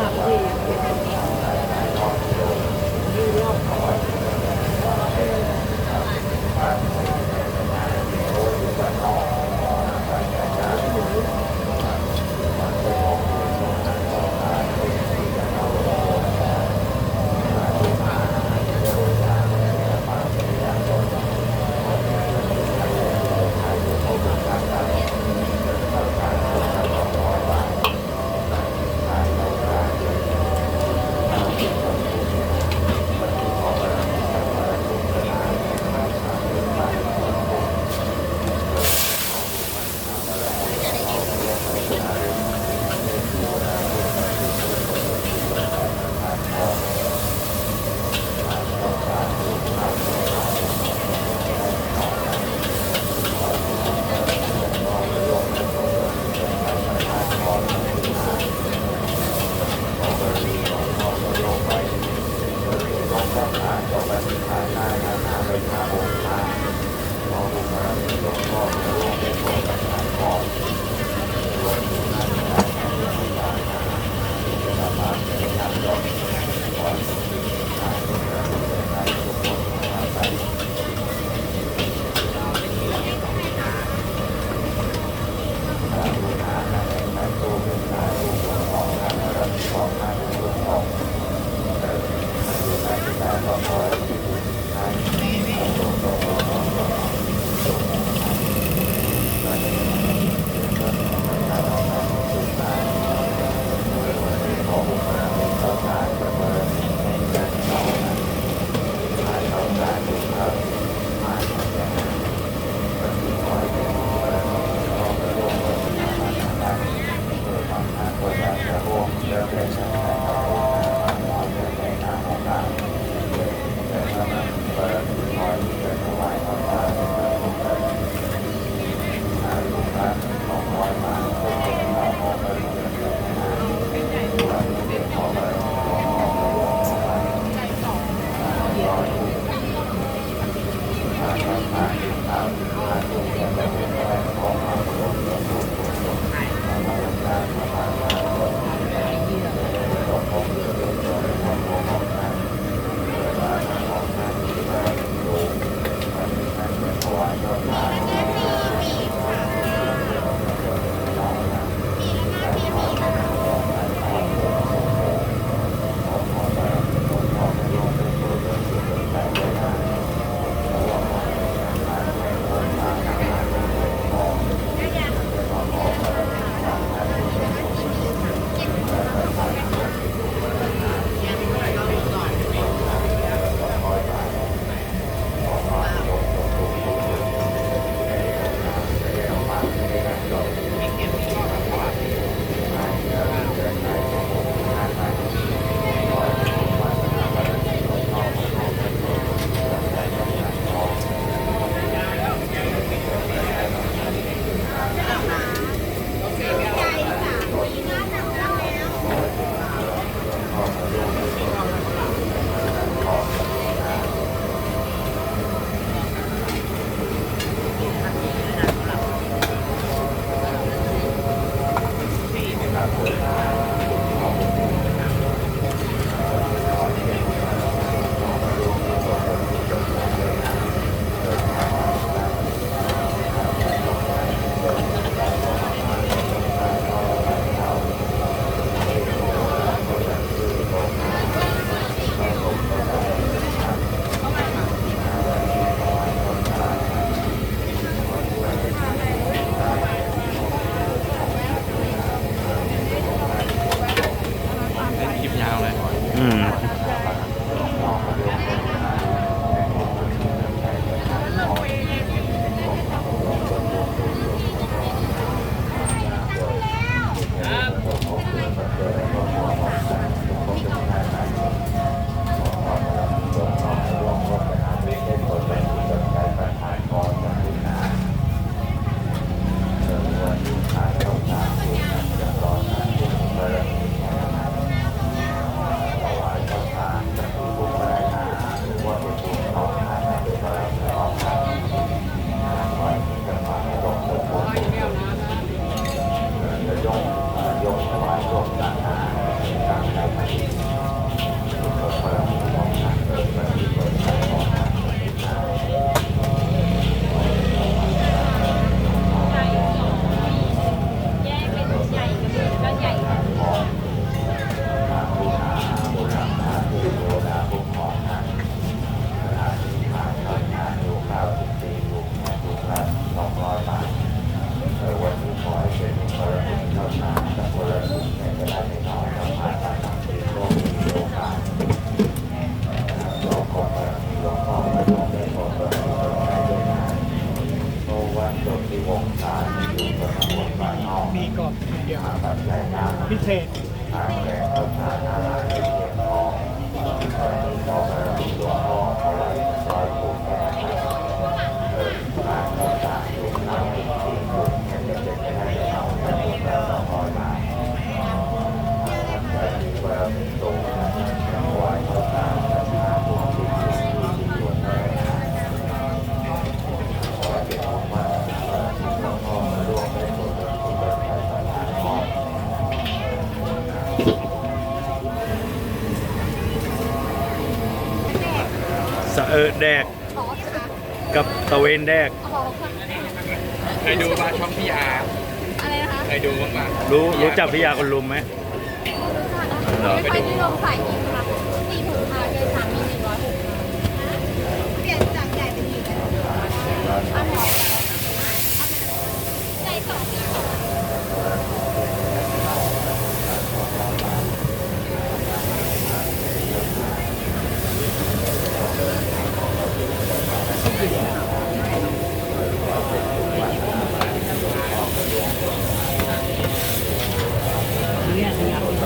เ Uh, uh, มีกรอบเดียวพิเศษ สะเอิดแดกอ๋อค่ะกับตะเวนแดกอ๋อค่ะเคยดูมาช่องพี่ยาอะไรนะคะเคยดูบ้างปะรู้รู้จักพิยาคนลุมไหมเหรอไม่ค่อยนิยมใส่อีกค่ะสี่ถุงค่ะเกินสามมีหนึ่งร้อยหกค่ะเปลี่ยนจากใหญ่เป็นกี่แล้วอันหอมใจสอง 医院